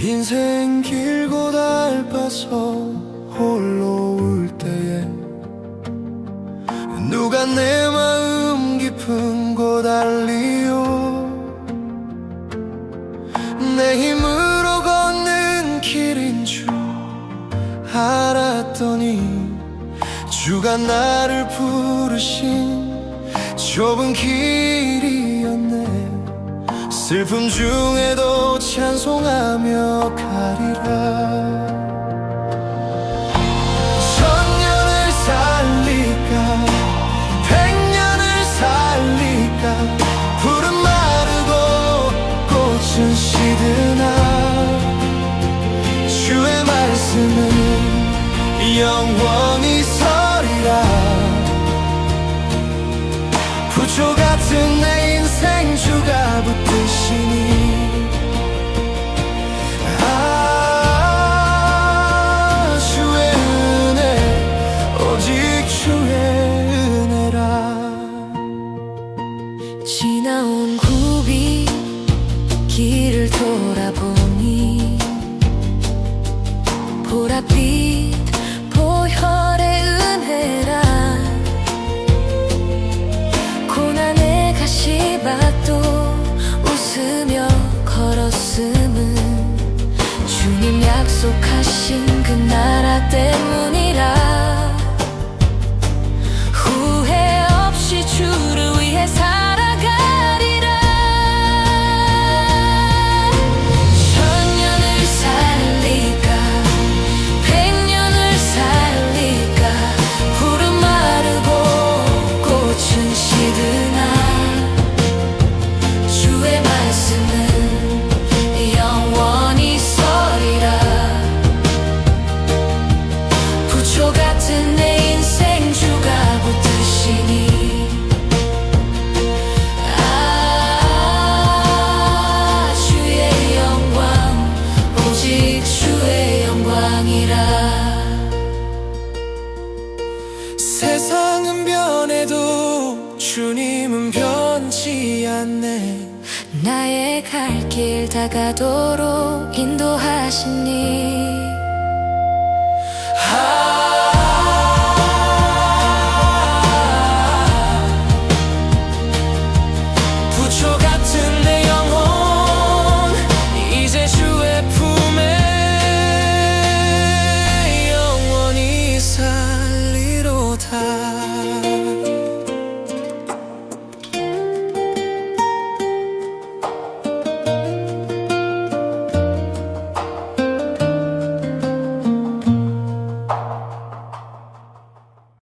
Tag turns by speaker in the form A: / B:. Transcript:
A: 인생 길고 얇아서 홀로 울 때에 누가 내 마음 깊은 곳 알리요 내 힘으로 걷는 길인 줄 알았더니 주가 나를 부르신 좁은 길이었네. 슬픔 중에도 찬송하며 가리라. 천년을 살리까? 백년을 살리까? 푸른 마르고 꽃은 시드나. 주의 말씀은 영원히 서리라. 부초 같은 내 인생 주가 붙드시니
B: 길을 돌아보니 보랏빛
A: 않네
B: 나의 갈 길 다가도록 인도하시니. 아.